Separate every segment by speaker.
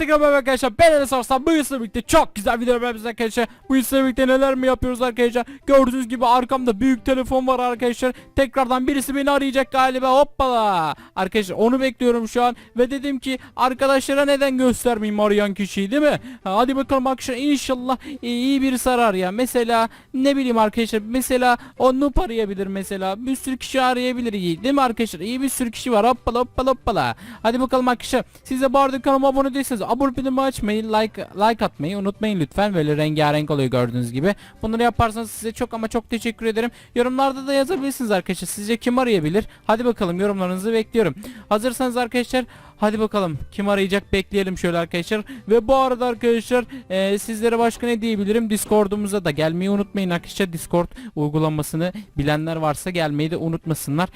Speaker 1: Instagram arkadaşlar ben Enes Arslan. Bu yüzle birlikte çok güzel videolar yapıyoruz arkadaşlar. Bu yüzle birlikte neler mi yapıyoruz arkadaşlar? Gördüğünüz gibi arkamda büyük telefon var arkadaşlar. Tekrardan birisi beni arayacak galiba. Hoppala! Arkadaşlar onu bekliyorum şu an. Ve dedim ki arkadaşlara neden göstermeyeyim arayan kişiyi değil mi? Ha, Hadi bakalım arkadaşlar inşallah iyi birisi arar ya. Mesela ne bileyim arkadaşlar mesela o Noob arayabilir mesela. Bir sürü kişi arayabilir iyi değil mi arkadaşlar? İyi bir sürü kişi var. Hoppala hoppala hoppala. Hadi bakalım arkadaşlar siz de bu arada kanalıma abone değilseniz abone bildirimi açmayı like like atmayı unutmayın lütfen. Böyle rengarenk oluyor gördüğünüz gibi. Bunları yaparsanız size çok ama çok teşekkür ederim. Yorumlarda da yazabilirsiniz arkadaşlar. Sizce kim arayabilir? Hadi bakalım yorumlarınızı bekliyorum. Hazırsanız arkadaşlar Hadi bakalım kim arayacak? Bekleyelim şöyle arkadaşlar. Ve bu arada arkadaşlar e, sizlere başka ne diyebilirim? Discord'umuza da gelmeyi unutmayın arkadaşlar. Discord uygulamasını bilenler varsa gelmeyi de unutmasınlar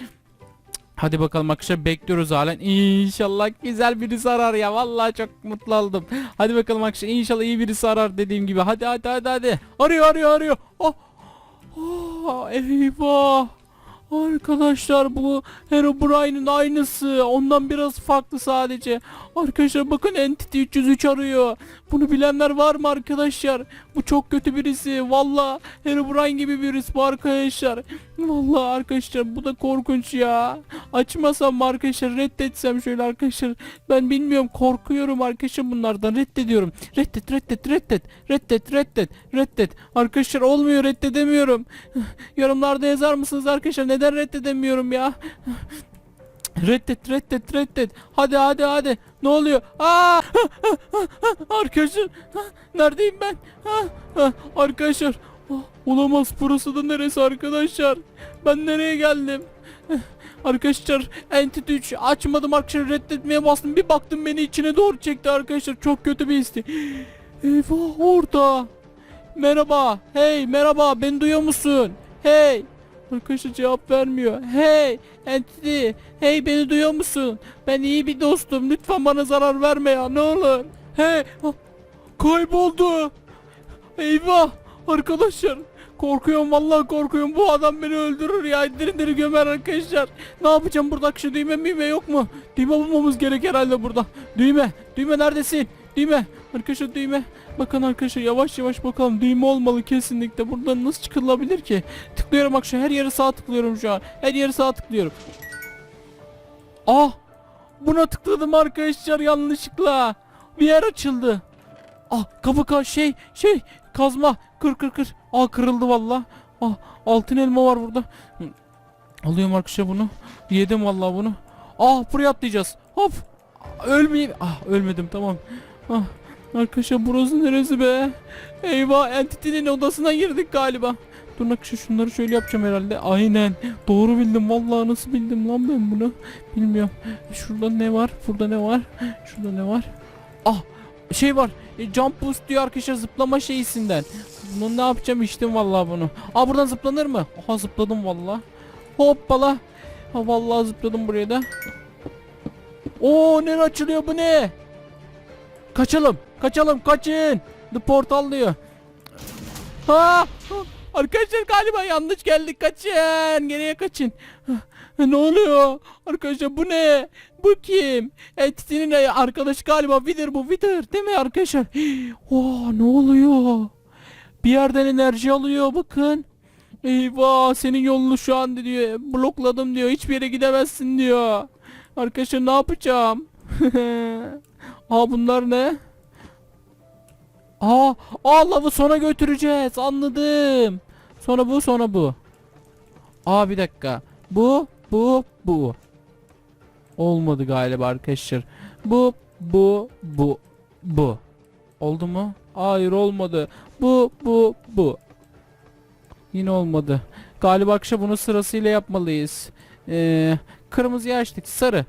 Speaker 1: Hadi bakalım arkadaşlar bekliyoruz halen. İnşallah güzel birisi arar ya. Vallahi çok mutlu oldum. Hadi bakalım arkadaşlar inşallah iyi birisi arar dediğim gibi. Hadi hadi hadi hadi. Arıyor arıyor arıyor. Oh. Oh, eyvah. Arkadaşlar bu Herobrine'in aynısı. Ondan biraz farklı sadece. Arkadaşlar bakın Entity 303 arıyor. Bunu bilenler var mı arkadaşlar? Bu çok kötü birisi. Valla Herobrine gibi birisi bu arkadaşlar. Valla arkadaşlar bu da korkunç ya. Açmasam mı arkadaşlar reddetsem şöyle arkadaşlar. Ben bilmiyorum korkuyorum arkadaşlar bunlardan reddediyorum. Reddet reddet reddet reddet reddet reddet. Arkadaşlar olmuyor reddedemiyorum. Yorumlarda yazar mısınız arkadaşlar neden reddedemiyorum ya? Reddet reddet reddet. Hadi hadi hadi. Ne oluyor? Aa! Arkadaşlar neredeyim ben? Arkadaşlar olamaz burası da neresi arkadaşlar? Ben nereye geldim? Arkadaşlar Entity 3 açmadım arkadaşlar reddetmeye bastım bir baktım beni içine doğru çekti arkadaşlar çok kötü bir histi. Eyvah orada. Merhaba. Hey merhaba beni duyuyor musun? Hey. Arkadaşlar cevap vermiyor. Hey Entity. Hey beni duyuyor musun? Ben iyi bir dostum. Lütfen bana zarar verme ya ne olur. Hey. ah, Kayboldu. Eyvah. Arkadaşlar. Korkuyorum vallahi korkuyorum. Bu adam beni öldürür ya. Diri diri gömer arkadaşlar. Ne yapacağım burada? Şu düğme müğme yok mu? Düğme bulmamız gerek herhalde burada. Düğme. Düğme neredesin? Düğme. Arkadaşlar düğme. Bakın arkadaşlar yavaş yavaş bakalım. Düğme olmalı kesinlikle. Buradan nasıl çıkılabilir ki? Tıklıyorum bak her yere sağ tıklıyorum şu an. Her yere sağ tıklıyorum. Ah! Buna tıkladım arkadaşlar yanlışlıkla. Bir yer açıldı. Ah kapı ka şey şey kazma kır kır kır. Ah kırıldı valla. Ah altın elma var burada. Alıyorum arkadaşlar bunu. Yedim valla bunu. Ah buraya atlayacağız. Hop. Ölmeyeyim. Ah ölmedim tamam. Ah arkadaşlar burası neresi be? Eyvah Entity'nin odasına girdik galiba. Dur arkadaşlar şunları şöyle yapacağım herhalde. Aynen. Doğru bildim. Vallahi nasıl bildim lan ben bunu? Bilmiyorum. Şurada ne var? Burada ne var? Şurada ne var? Ah şey var. E, jump boost diyor arkadaşlar zıplama şeysinden. Bunu ne yapacağım içtim vallahi bunu. Aa buradan zıplanır mı? Aha zıpladım vallahi. Hoppala. Ha vallahi zıpladım buraya da. Oo nere açılıyor bu ne? Kaçalım. Kaçalım kaçın. The portal diyor. Ha! Arkadaşlar galiba yanlış geldik kaçın. Geriye kaçın. Ne oluyor? Arkadaşlar bu ne? Bu kim? Entity'nin arkadaşı galiba Wither bu Wither değil mi arkadaşlar? Oh ne oluyor? Bir yerden enerji alıyor bakın. Eyvah senin yolunu şu an diyor blokladım diyor hiçbir yere gidemezsin diyor. Arkadaşlar ne yapacağım? Aa bunlar ne? Aa, aa lavı sona götüreceğiz anladım. Sonra bu sonra bu. Aa bir dakika. Bu bu bu. Olmadı galiba arkadaşlar. Bu bu bu bu. Oldu mu? Hayır olmadı. Bu bu bu. Yine olmadı. Galiba arkadaşlar bunu sırasıyla yapmalıyız. Ee, kırmızıyı açtık. Sarı.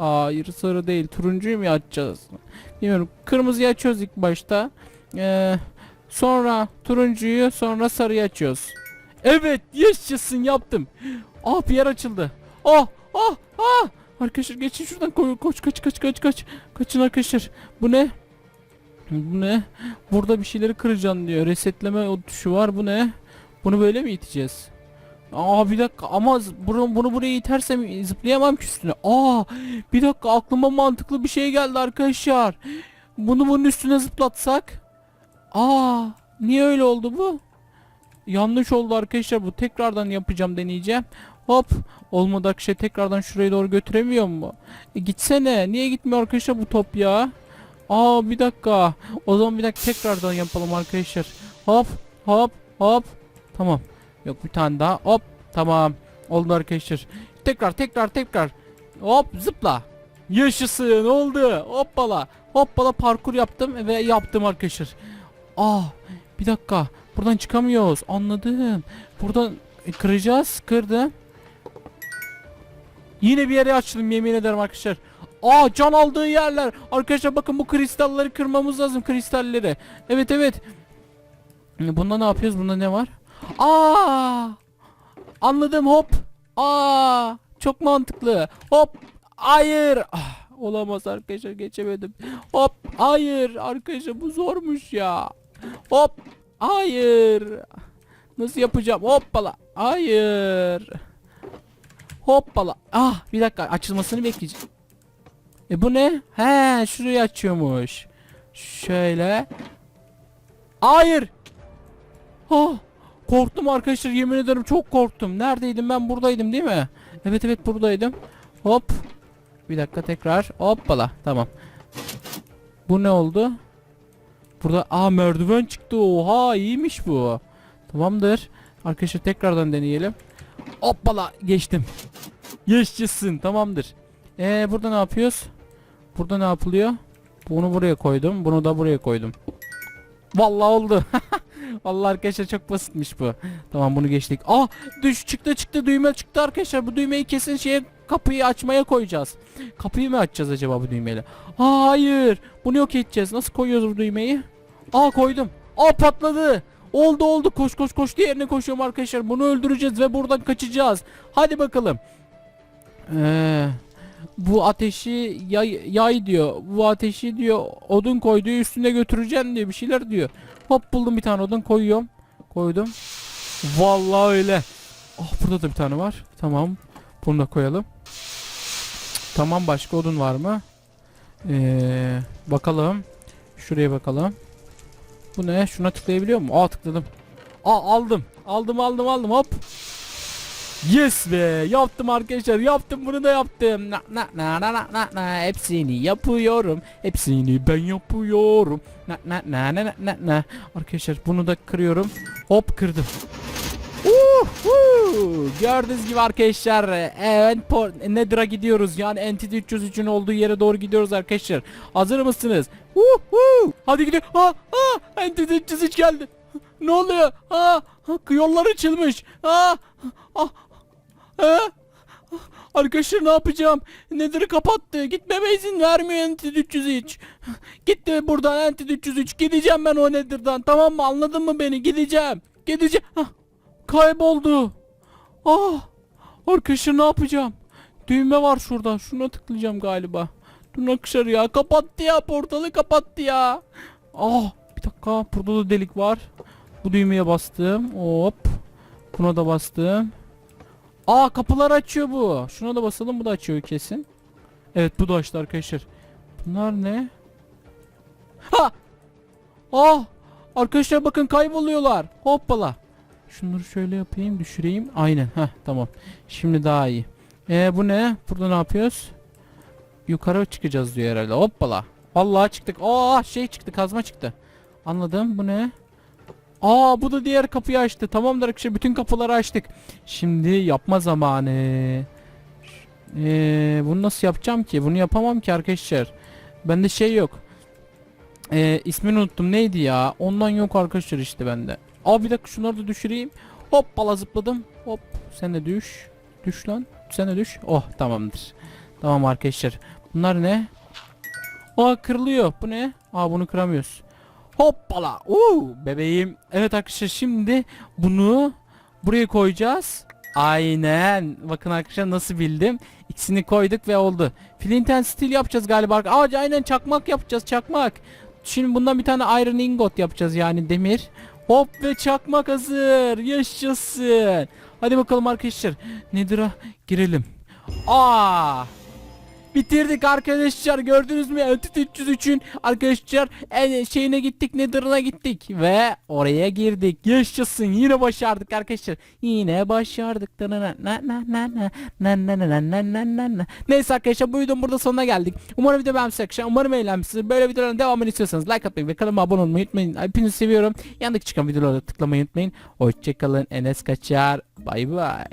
Speaker 1: Hayır sarı değil. Turuncuyu mu açacağız? Bilmiyorum. Kırmızıyı açıyoruz ilk başta. Ee, sonra turuncuyu sonra sarıyı açıyoruz. Evet yaşasın yaptım. Ah bir yer açıldı. Ah ah ah. Arkadaşlar geçin şuradan koy koş kaç kaç kaç kaç. Kaçın arkadaşlar. Bu ne? Bu ne? Burada bir şeyleri kıracaksın diyor. Resetleme o tuşu var. Bu ne? Bunu böyle mi iteceğiz? Aa bir dakika ama bunu, bunu buraya itersem zıplayamam ki üstüne. Aa bir dakika aklıma mantıklı bir şey geldi arkadaşlar. Bunu bunun üstüne zıplatsak. Aa, niye öyle oldu bu? Yanlış oldu arkadaşlar bu. Tekrardan yapacağım deneyeceğim. Hop. Olmadı arkadaşlar tekrardan şuraya doğru götüremiyor mu? E, gitsene. Niye gitmiyor arkadaşlar bu top ya? Aa bir dakika. O zaman bir dakika tekrardan yapalım arkadaşlar. Hop hop hop. Tamam. Yok bir tane daha. Hop. Tamam. Oldu arkadaşlar. Tekrar tekrar tekrar. Hop zıpla. Yaşasın oldu. Hoppala. Hoppala parkur yaptım ve yaptım arkadaşlar. Aa bir dakika. Buradan çıkamıyoruz. Anladım. Buradan e, kıracağız. Kırdım. Yine bir yere açtım yemin ederim arkadaşlar. Aa can aldığı yerler. Arkadaşlar bakın bu kristalleri kırmamız lazım kristalleri. Evet evet. Bunda ne yapıyoruz? Bunda ne var? Aa! Anladım hop. Aa! Çok mantıklı. Hop. Hayır. Ah, olamaz arkadaşlar geçemedim. Hop. Hayır. Arkadaşlar bu zormuş ya. Hop. Hayır. Nasıl yapacağım? Hoppala. Hayır. Hoppala. Ah bir dakika açılmasını bekleyeceğim. E bu ne? He şurayı açıyormuş. Şöyle. Hayır. Oh, korktum arkadaşlar yemin ederim çok korktum. Neredeydim ben buradaydım değil mi? Evet evet buradaydım. Hop. Bir dakika tekrar. Hoppala. Tamam. Bu ne oldu? Burada aa merdiven çıktı. Oha iyiymiş bu. Tamamdır. Arkadaşlar tekrardan deneyelim. Hoppala geçtim. Yaşasın tamamdır. Ee burada ne yapıyoruz? Burada ne yapılıyor? Bunu buraya koydum. Bunu da buraya koydum. Vallahi oldu. Vallahi arkadaşlar çok basitmiş bu. Tamam bunu geçtik. Ah düş çıktı çıktı düğme çıktı arkadaşlar. Bu düğmeyi kesin şeye kapıyı açmaya koyacağız. Kapıyı mı açacağız acaba bu düğmeyle? Hayır. Bunu yok edeceğiz. Nasıl koyuyoruz bu düğmeyi? Aa koydum. Aa patladı. Oldu oldu koş koş koş diğerine koşuyorum arkadaşlar. Bunu öldüreceğiz ve buradan kaçacağız. Hadi bakalım. Ee, bu ateşi yay, yay diyor. Bu ateşi diyor odun koy üstüne götüreceksin diyor bir şeyler diyor. Hop buldum bir tane odun koyuyorum. Koydum. Vallahi öyle. Ah burada da bir tane var. Tamam. Bunu da koyalım. Tamam başka odun var mı? Ee, bakalım. Şuraya bakalım. Bu ne? Şuna tıklayabiliyor mu? Aa tıkladım. Aa aldım. Aldım aldım aldım hop. Yes be yaptım arkadaşlar yaptım bunu da yaptım na na na na na na na hepsini yapıyorum hepsini ben yapıyorum na na na na na na na arkadaşlar bunu da kırıyorum hop kırdım Uhu! Gördüğünüz gibi arkadaşlar evet por- Nether'a gidiyoruz yani Entity 303'ün olduğu yere doğru gidiyoruz arkadaşlar hazır mısınız? Uhu! Hadi gidelim. Ha, ha, Entity 303 geldi. Ne oluyor? Ha, ha, yollar açılmış. Ha, ha, Arkadaşlar ne yapacağım? Nether'ı kapattı. Gitmeme izin vermiyor Entity 303. Gitti buradan Entity 303. Gideceğim ben o Nether'dan. Tamam mı? Anladın mı beni? Gideceğim. Gideceğim. Kayboldu. Ah! Arkadaşlar ne yapacağım? Düğme var şurada. Şuna tıklayacağım galiba. Dur arkadaşlar ya. Kapattı ya. Portalı kapattı ya. Ah! Bir dakika. Burada da delik var. Bu düğmeye bastım. Hop. Buna da bastım. Aa kapılar açıyor bu. Şuna da basalım. Bu da açıyor kesin. Evet bu da açtı arkadaşlar. Bunlar ne? Ha! Ah! Arkadaşlar bakın kayboluyorlar. Hoppala. Şunları şöyle yapayım düşüreyim. Aynen. Heh tamam. Şimdi daha iyi. Ee bu ne? Burada ne yapıyoruz? Yukarı çıkacağız diyor herhalde. Hoppala. Vallahi çıktık. Aa şey çıktı kazma çıktı. Anladım. Bu ne? Aa bu da diğer kapıyı açtı. Tamamdır arkadaşlar bütün kapıları açtık. Şimdi yapma zamanı. Ee, bunu nasıl yapacağım ki? Bunu yapamam ki arkadaşlar. Bende şey yok. Ee, ismini unuttum. Neydi ya? Ondan yok arkadaşlar işte bende. Aa bir dakika şunları da düşüreyim. Hoppala zıpladım. Hop sen de düş. Düş lan. Sen de düş. Oh tamamdır. Tamam arkadaşlar. Bunlar ne? Aa kırılıyor. Bu ne? Aa bunu kıramıyoruz. Hoppala. Uuu bebeğim. Evet arkadaşlar şimdi bunu buraya koyacağız. Aynen. Bakın arkadaşlar nasıl bildim. İkisini koyduk ve oldu. Flint and Steel yapacağız galiba. Aa aynen çakmak yapacağız çakmak. Şimdi bundan bir tane iron ingot yapacağız yani demir. Hop ve çakmak hazır. Yaşasın. Hadi bakalım arkadaşlar. Nether'a girelim. Aa! Bitirdik arkadaşlar gördünüz mü Entity 303'ün arkadaşlar en şeyine gittik Nether'ına gittik ve oraya girdik yaşasın yine başardık arkadaşlar yine başardık Na na na na na na na na neyse arkadaşlar bu videonun burada sonuna geldik umarım video beğenmişsiniz arkadaşlar umarım eğlenmişsiniz böyle videoların devamını istiyorsanız like atmayı ve kanalıma abone olmayı unutmayın hepinizi seviyorum yanındaki çıkan videolara tıklamayı unutmayın hoşçakalın Enes Kaçar bay bay